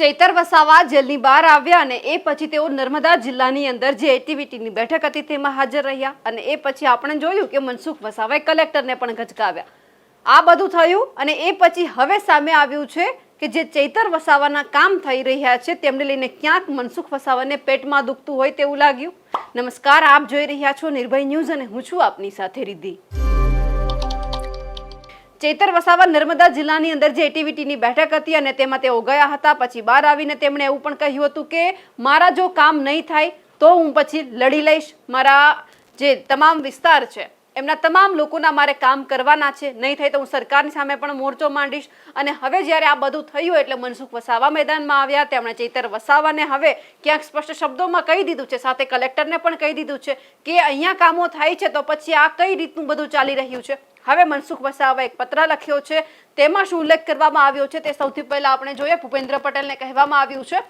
ચૈતર વસાવા જેલની બહાર આવ્યા અને એ પછી તેઓ નર્મદા જિલ્લાની અંદર જે એક્ટિવિટીની બેઠક હતી તેમાં હાજર રહ્યા અને એ પછી આપણે જોયું કે મનસુખ વસાવાએ કલેક્ટરને પણ ગચકાવ્યા. આ બધું થયું અને એ પછી હવે સામે આવ્યું છે કે જે ચૈતર વસાવાના કામ થઈ રહ્યા છે તેમને લઈને ક્યાંક મનસુખ વસાવાને પેટમાં દુખતું હોય તેવું લાગ્યું. નમસ્કાર, આપ જોઈ રહ્યા છો નિર્ભય ન્યૂઝ અને હું છું આપની સાથે રિદ્ધિ. ચૈતર વસાવા નર્મદા જિલ્લાની અંદર જે એટીવીટીની બેઠક હતી અને તેમાં તેઓ ગયા હતા, પછી બહાર આવીને તેમણે એવું પણ કહ્યું હતું કે, મારા જો કામ નહીં થાય, તો હું પછી લડી લઈશ. મારા જે તમામ વિસ્તાર છે, એમના તમામ લોકોના મારે કામ કરવાના છે. નહીં થાય તો હું સરકારની સામે પણ મોરચો માંડીશ. અને હવે જ્યારે આ બધું થયું એટલે મનસુખ વસાવા મેદાનમાં આવ્યા. તેમણે ચેતર વસાવાને હવે ક્યાંક સ્પષ્ટ શબ્દોમાં કહી દીધું છે, સાથે કલેક્ટરને પણ કહી દીધું છે કે, અહીંયા કામો થાય છે, તો પછી આ કઈ રીતનું બધું ચાલી રહ્યું છે? હવે મનસુખ વસાવા એક પત્ર લખ્યો છે. તેમાં શું ઉલ્લેખ કરવામાં આવ્યો છે તે સૌથી પહેલા આપણે જોઈએ. ભૂપેન્દ્ર પટેલને કહેવામાં આવ્યું છે.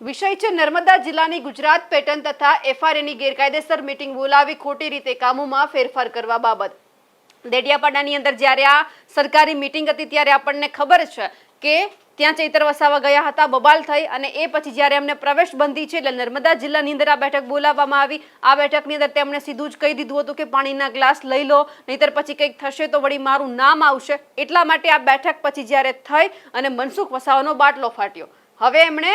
વિષય છે નર્મદા જિલ્લાની ગુજરાત પેટર્ન તથા એફઆરએની ગેરકાયદેસર મીટિંગ બોલાવી ખોટી રીતે કામોમાં ફેરફાર કરવા બાબત. દેડિયાપાડાની અંદર જ્યારે આ સરકારી મીટિંગ હતી ત્યારે આપણને ખબર છે કે ત્યાં ચૈતર વસાવા ગયા હતા, બબાલ થઈ અને એ પછી જ્યારે એમને પ્રવેશ બંધી છે એટલે નર્મદા જિલ્લાની અંદર આ બેઠક બોલાવવામાં આવી. આ બેઠકની અંદર તેમણે સીધું જ કહી દીધું હતું કે પાણીના ગ્લાસ લઈ લો, નહીતર પછી કંઈક થશે તો વળી મારું નામ આવશે. એટલા માટે આ બેઠક પછી જ્યારે થઈ અને મનસુખ વસાવાનો બાટલો ફાટ્યો. હવે એમણે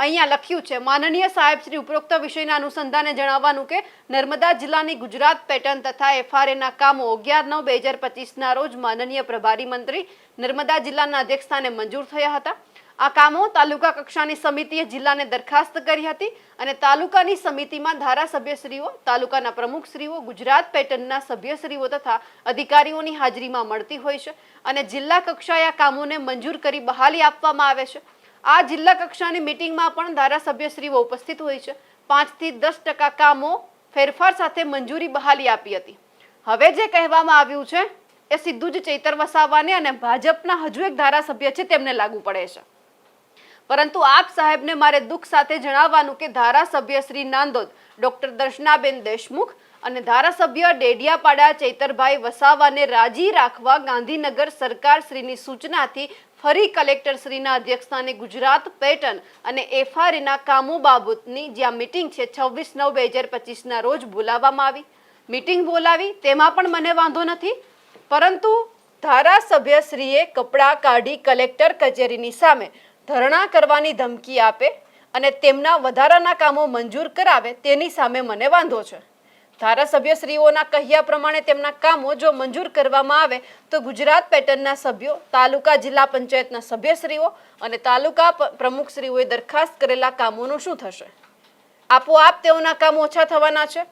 અહીંયા લખ્યું છે, માનનીય સાહેબ શ્રી ઉપરોક્ત વિષયના અનુસંધાને જણાવવાનું કે નર્મદા જિલ્લાની ગુજરાત પેટર્ન તથા એફઆરએના કામો અગિયાર નવ બે હજાર પચીસના રોજ માનનીય પ્રભારી મંત્રી નર્મદા જિલ્લાના અધ્યક્ષસ્થાને મંજૂર થયા હતા. આ કામો તાલુકા કક્ષાની સમિતિએ જિલ્લાને દરખાસ્ત કરી હતી અને તાલુકાની સમિતિમાં ધારાસભ્યશ્રીઓ, તાલુકાના પ્રમુખશ્રીઓ, ગુજરાત પેટર્નના સભ્યશ્રીઓ તથા અધિકારીઓની હાજરીમાં મળતી હોય છે અને જિલ્લા કક્ષાએ આ કામોને મંજૂર કરી બહાલી આપવામાં આવે છે. આ જિલ્લા કક્ષાની મીટિંગમાં પણ ધારાસભ્યશ્રીઓ ઉપસ્થિત હોય છે. પાંચથી દસ ટકા કામો ફેરફાર સાથે મંજૂરી બહાલી આપી હતી. હવે જે કહેવામાં આવ્યું છે, એ સીધું જ ચૈતર વસાવાને અને ભાજપના હજુ એક ધારાસભ્ય છે તેમને લાગુ પડે છે. પરંતુ આપ સાહેબને મારે દુઃખ સાથે જણાવવાનું કે ધારાસભ્ય શ્રી નાંદોદ, ડોક્ટર દર્શનાબેન દેશમુખ અને ધારાસભ્ય ડેડિયાપાડા ચૈતરભાઈ વસાવાને રાજી રાખવા ગાંધીનગર સરકાર શ્રીની સૂચનાથી ફરી કલેક્ટર શ્રીના અધ્યક્ષસ્થાને ગુજરાત પેટર્ન અને એફઆરએના કામો બાબતની જ્યાં મીટિંગ છે, છવ્વીસ નવ બે હજાર પચીસના રોજ બોલાવવામાં આવી. મીટિંગ બોલાવી, તેમાં પણ મને વાંધો નથી. પરંતુ ધારાસભ્યશ્રીએ કપડાં કાઢી કલેક્ટર કચેરીની સામે ધરણા કરવાની ધમકી આપે અને તેમના વધારાના કામો મંજૂર કરાવે, તેની સામે મને વાંધો છે. ધારાસભ્યશ્રીઓના કહ્યા પ્રમાણે તેમના કામો જો મંજૂર કરવામાં આવે, તો ગુજરાત પેટર્નના સભ્યો, તાલુકા જિલ્લા પંચાયતના સભ્યશ્રીઓ અને તાલુકા પ્રમુખશ્રીઓએ દરખાસ્ત કરેલા કામોનું શું થશે? આપોઆપ તેઓના કામ ઓછા થવાના છે.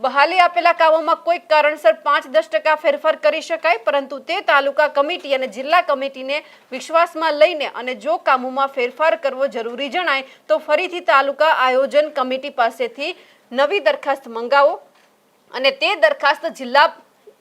બહાલી આપેલા કામોમાં કોઈક કારણસર પાંચ દસ ટકા ફેરફાર કરી શકાય, પરંતુ તે તાલુકા કમિટી અને જિલ્લા કમિટીને વિશ્વાસમાં લઈને અને જો કામોમાં ફેરફાર કરવો જરૂરી જણાય, તો ફરીથી તાલુકા આયોજન કમિટી પાસેથી નવી દરખાસ્ત મંગાવો. અને તે દરખાસ્ત જિલ્લા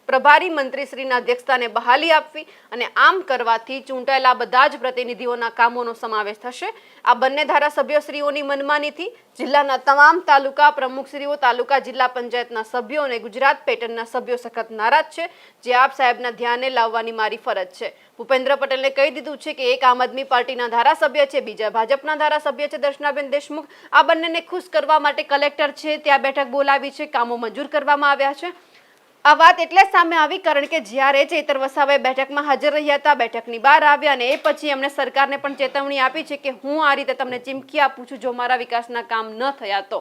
પ્રભારી મંત્રીશ્રીના અધ્યક્ષતાને બહાલી આપવી અને આમ કરવાથી ચૂંટાયેલા બધા જ પ્રતિનિધિઓના કામોનો સમાવેશ થશે. આ બંને ધારાસભ્યશ્રીઓની મનમાનીથી જિલ્લાના તમામ તાલુકા પ્રમુખશ્રીઓ, તાલુકા જિલ્લા પંચાયતના સભ્યો અને ગુજરાત પેટર્નના સભ્યો સખત નારાજ છે, જે આપ સાહેબના ધ્યાને લાવવાની મારી ફરજ છે. ભૂપેન્દ્ર પટેલને કહી દીધું છે કે એક આમ આદમી પાર્ટીના ધારાસભ્ય છે, બીજા ભાજપના ધારાસભ્ય છે, દર્શનાબેન દેશમુખ. આ બંનેને ખુશ કરવા માટે કલેક્ટર છે, ત્યાં બેઠક બોલાવી છે, કામો મંજૂર કરવામાં આવ્યા છે. આ વાત એટલે જ સામે આવી કારણ કે જ્યારે ચેતર વસાવાએ બેઠકમાં હાજર રહ્યા હતા બેઠકની બહાર આવ્યા અને એ પછી એમણે સરકારને પણ ચેતવણી આપી છે કે હું આ રીતે તમને ચીમકી આપું છું જો મારા વિકાસના કામ ન થયા તો.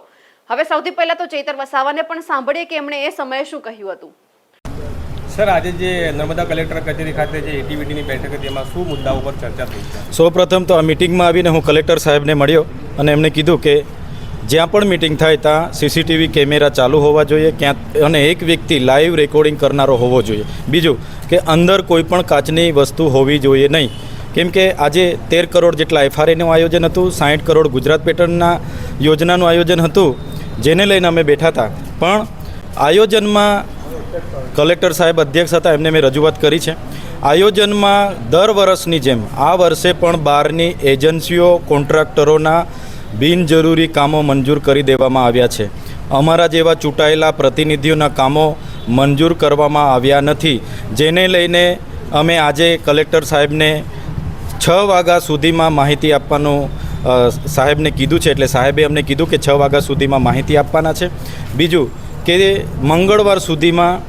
હવે સૌથી પહેલા તો ચેતર વસાવાને પણ સાંભળીએ કે એમણે એ સમયે શું કહ્યું હતું. સર આજે જે નર્મદા કલેક્ટર કચેરી ખાતે જે એટીવીટીની બેઠક હતી એમાં શું મુદ્દાઓ પર ચર્ચા થઈ છે? સૌપ્રથમ તો આ મિટિંગમાં આવીને હું કલેક્ટર સાહેબને મળ્યો અને એમણે કીધું કે જ્યાં પણ મિટિંગ થાય ત્યાં સીસીટીવી કેમેરા ચાલુ હોવા જોઈએ, ક્યાં અને એક વ્યક્તિ લાઈવ રેકોર્ડિંગ કરનારો હોવો જોઈએ. બીજું કે અંદર કોઈ પણ કાચની વસ્તુ હોવી જોઈએ નહીં. કેમ કે આજે તેર કરોડ જેટલા એફઆરએનું આયોજન હતું સાઠ કરોડ ગુજરાત પેટર્નના યોજનાનું આયોજન હતું, જેને લઈને અમે બેઠા હતા. પણ આયોજનમાં કલેક્ટર સાહેબ અધ્યક્ષ હતા, એમને મેં રજૂઆત કરી છે. આયોજનમાં દર વર્ષની જેમ, આ વર્ષે પણ બહારની એજન્સીઓ કોન્ટ્રાક્ટરોના બિનજરૂરી કામો મંજૂર કરી દેવામાં આવ્યા છે. અમારા જેવા ચૂંટાયેલા પ્રતિનિધિઓના કામો મંજૂર કરવામાં આવ્યા નથી. જેને લઈને અમે આજે કલેક્ટર સાહેબને છ વાગ્યા સુધીમાં માહિતી આપવાનું સાહેબને કીધું છે એટલે સાહેબે અમને કીધું કે છ વાગ્યા સુધીમાં માહિતી આપવાના છે. બીજું કે મંગળવાર સુધીમાં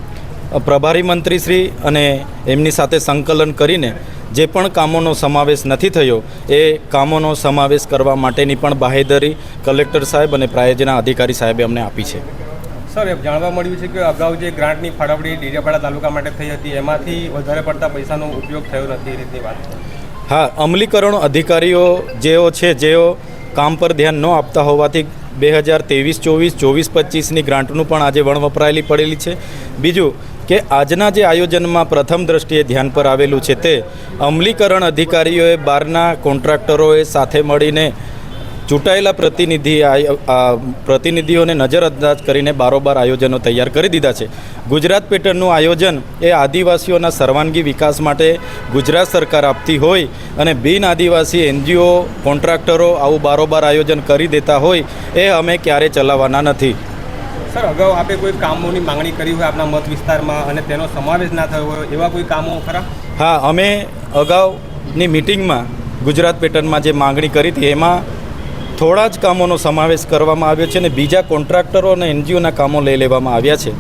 પ્રભારી મંત્રીશ્રી અને એમની સાથે સંકલન કરીને જે પણ કામોનો સમાવેશ નથી થયો એ કામોનો સમાવેશ કરવા માટેની પણ બાહેધરી કલેક્ટર સાહેબ અને પ્રાયોજના અધિકારી સાહેબે અમને આપી છે. સર એમ જાણવા મળ્યું છે કે અગાઉ જે ગ્રાન્ટની ફાળવણી ડેડિયાપાડા તાલુકા માટે થઈ હતી એમાંથી વધારે પડતા પૈસાનો ઉપયોગ થયો નથી એ રીતની વાત. હા અમલીકરણ અધિકારીઓ જેઓ છે જેઓ કામ પર ધ્યાન ન આપતા હોવાથી બે હજાર ત્રેવીસ ચોવીસ ચોવીસ પચીસની ગ્રાન્ટનું પણ આજે વણ વપરાયેલી પડેલી છે. બીજું કે આજના જે આયોજનમાં પ્રથમ દ્રષ્ટિએ ધ્યાન પર આવેલું છે તે અમલીકરણ અધિકારીઓએ બહારના કોન્ટ્રાક્ટરોએ સાથે મળીને ચૂંટાયેલા પ્રતિનિધિ પ્રતિનિધિઓને નજરઅંદાજ કરીને બારોબાર આયોજનો તૈયાર કરી દીધા છે. ગુજરાત પેટર્નનું આયોજન એ આદિવાસીઓના સર્વાંગી વિકાસ માટે ગુજરાત સરકાર આપતી હોય અને બિન આદિવાસી એનજીઓ, કોન્ટ્રાક્ટરો આવું બારોબાર આયોજન કરી દેતા હોય એ અમે ક્યારે ચલાવવાના નથી. સર અગાઉ આપે કોઈ કામોની માંગણી કરી હોય આપના મત વિસ્તારમાં અને તેનો સમાવેશ ના થયો હોય એવા કોઈ કામો ખરા? હા, અમે અગાઉની મિટિંગમાં ગુજરાત પેટર્નમાં જે માંગણી કરી હતી, એમાં થોડા જ કામોનો સમાવેશ કરવામાં આવ્યો છે અને બીજા કોન્ટ્રાક્ટરો અને એનજીઓના કામો લઈ લેવામાં આવ્યા છે.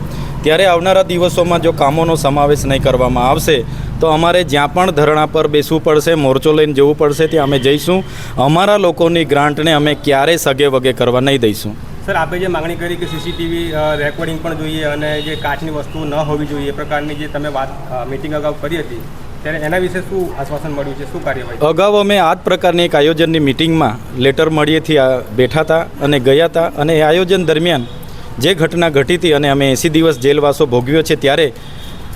ત્યારે આવનારા દિવસોમાં જો કામોનો સમાવેશ નહીં કરવામાં આવશે, તો અમારે જ્યાં પણ ધરણા પર બેસવું પડશે, મોરચો લઈને જવું પડશે, ત્યાં અમે જઈશું. અમારા લોકોની ગ્રાન્ટને અમે ક્યારેય સગે વગે કરવા નહીં દઈશું. સર, આપે જે માંગણી કરી કે સીસીટીવી રેકોર્ડિંગ પણ જોઈએ અને જે કાચની વસ્તુ ન હોવી જોઈએ, એ પ્રકારની જે તમે વાત મિટિંગ અગાઉ કરી હતી, ત્યારે એના વિશે શું આશ્વાસન મળ્યું છે? શું કાર્યવાહી અગાઉ અમે આ જ પ્રકારની એક આયોજનની મિટિંગમાં લેટર મળીએથી બેઠા હતા અને ગયા હતા અને એ આયોજન દરમિયાન જે ઘટના ઘટી હતી અને અમે એંસી દિવસ જેલવાસો ભોગવ્યો છે, ત્યારે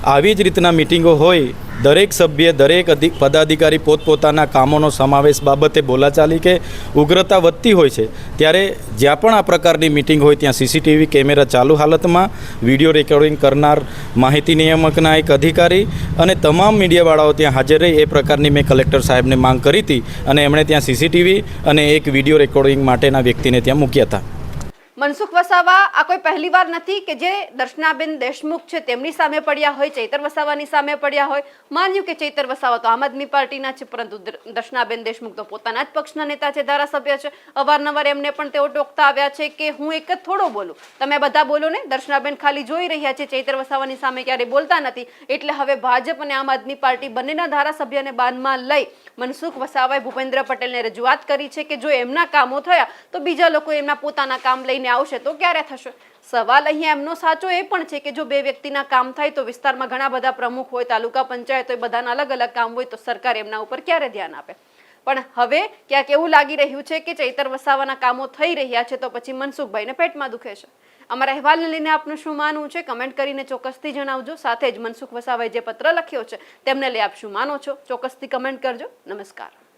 આવી જ રીતના મિટિંગો હોય, દરેક સભ્ય, દરેક અધિક પદાધિકારી પોતપોતાના કામોનો સમાવેશ બાબતે બોલાચાલી કે ઉગ્રતા વધતી હોય છે, ત્યારે જ્યાં પણ આ પ્રકારની મિટિંગ હોય ત્યાં સીસીટીવી કેમેરા ચાલુ હાલતમાં, વીડિયો રેકોર્ડિંગ કરનાર માહિતી નિયામકના એક અધિકારી અને તમામ મીડિયાવાળાઓ ત્યાં હાજર રહી, એ પ્રકારની મેં કલેક્ટર સાહેબને માંગ કરી હતી અને એમણે ત્યાં સીસીટીવી અને એક વીડિયો રેકોર્ડિંગ માટેના વ્યક્તિને ત્યાં મૂક્યા હતા. મનસુખ વસાવા આ કોઈ પહેલી વાર નથી કે જે દર્શનાબેન દેશમુખ છે તેમની સામે પડ્યા હોય, ચૈતર વસાવાની સામે પડ્યા હોય. માન્યું કે ચૈતર વસાવા તો આમ આદમી પાર્ટીના છે, પરંતુ દર્શનાબેન દેશમુખ તો પોતાના જ પક્ષના નેતા છે, ધારાસભ્ય છે. અવારનવાર એમને પણ તેઓ ટોકતા આવ્યા છે કે હું એક જ થોડો બોલું. તમે બધા બોલો ને, દર્શનાબેન ખાલી જોઈ રહ્યા છે, ચૈતર વસાવાની સામે ક્યારે બોલતા નથી. એટલે હવે ભાજપ અને આમ આદમી પાર્ટી બંનેના ધારાસભ્યને બાનમાં લઈ મનસુખ વસાવાએ ભૂપેન્દ્ર પટેલને રજૂઆત કરી છે કે જો એમના કામો થયા તો બીજા લોકો એમના પોતાના કામ આવશે તો ક્યારે થશે? સવાલ અહીંયા એમનો સાચો એ પણ છે કે જો બે વ્યક્તિના કામ થાય તો વિસ્તારમાં ઘણા બધા પ્રમુખ હોય, તાલુકા પંચાયત હોય, બધાના અલગ અલગ કામ હોય તો સરકાર એમના ઉપર ક્યારે ધ્યાન આપે? પણ હવે ક્યાંક એવું લાગી રહ્યું છે કે ચૈતર વસાવાના કામો થઈ રહ્યા છે તો પછી મનસુખભાઈને પેટમાં દુખે છે. અમારા અહેવાલને લઈને આપનું શું માનવું છે? કમેન્ટ કરીને ચોક્કસથી જણાવજો. સાથે જ મનસુખ વસાવાએ જે પત્ર લખ્યો છે, તેમને લઈ આપ શું માનો છો? ચોક્કસથી કમેન્ટ કરજો. નમસ્કાર.